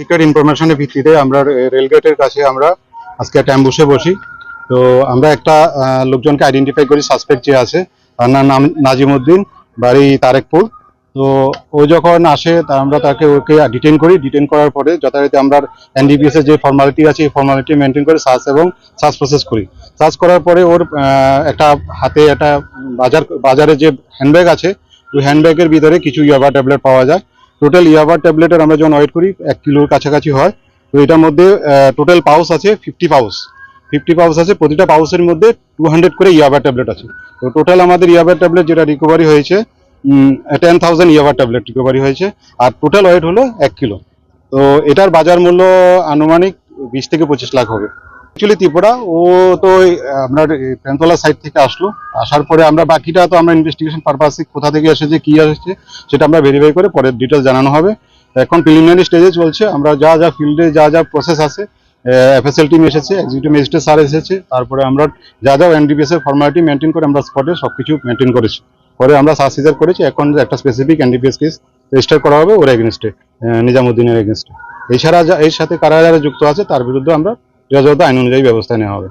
Collected ইনফরমেশনের ভিত্তিতে আমরা রেলগেটের কাছে আমরা আজকে একটা অ্যাম্বুসে বসি। তো আমরা একটা লোকজনকে আইডেন্টিফাই করি সাসপেক্ট যে আছে, তার নাম নাম নাজিমুদ্দিন, বাড়ি তারেকপুর। তো ও যখন আসে, তা আমরা তাকে ওকে ডিটেন করি। ডিটেন করার পরে যথারীতি আমরা এনডিপিএস এর যে ফর্মালিটি আছে, এই ফর্মালিটি মেনটেন করে সার্চ এবং সার্চ প্রসেস করি। সার্চ করার পরে ওর একটা হাতে একটা বাজার বাজারে যে হ্যান্ডব্যাগ আছে, ওই হ্যান্ডব্যাগের ভিতরে কিছু ইয়াবা ট্যাবলেট পাওয়া যায়। টোটাল ইয়াবার ট্যাবলেটের আমরা যখন ওয়েট করি, এক কিলোর কাছাকাছি হয়। তো এটার মধ্যে টোটাল পাউস আছে ফিফটি পাউস ফিফটি পাউস আছে, প্রতিটা পাউসের মধ্যে টু হান্ড্রেড করে ইয়াবার ট্যাবলেট আছে। তো টোটাল আমাদের ইয়াবার ট্যাবলেট যেটা রিকভারি হয়েছে টেন থাউজেন্ড ইয়াবার ট্যাবলেট রিকভারি হয়েছে। আর টোটাল ওয়েট হলো এক কিলো। তো এটার বাজার মূল্য আনুমানিক বিশ থেকে পঁচিশ লাখ হবে। অ্যাকচুয়ালি ত্রিপুরা। ও তো আপনার এই সাইড থেকে আসলো। আসার পরে আমরা বাকিটা তো আমরা ইনভেস্টিগেশন পারপাসে কোথা থেকে এসেছে, কি এসেছে, সেটা আমরা ভেরিফাই করে পরে ডিটেলস জানানো হবে। এখন প্রিলিমিনারি স্টেজে চলছে। আমরা যা যা ফিল্ডে যা যা প্রসেস আছে এফএসএল টিম এসেছে এক্সিকিউটিভ ম্যাজিস্ট্রেট স্যার এসেছে, তারপরে আমরা যা যা এনডিপিএস এর ফর্মালিটি মেনটেন করে আমরা স্পটে সবকিছু মেনটেন করেছি। পরে আমরা সার্চ সিজার করেছি। এখন একটা স্পেসিফিক এনডিপিএস কেস রেজিস্টার করা হবে ওর এগেনস্টে নিজামুদ্দিনের এগেনস্টে এছাড়া এর সাথে কারা যারা যুক্ত আছে, তার বিরুদ্ধে আমরা যথাযথ আইন অনুযায়ী ব্যবস্থা নেওয়া হবে।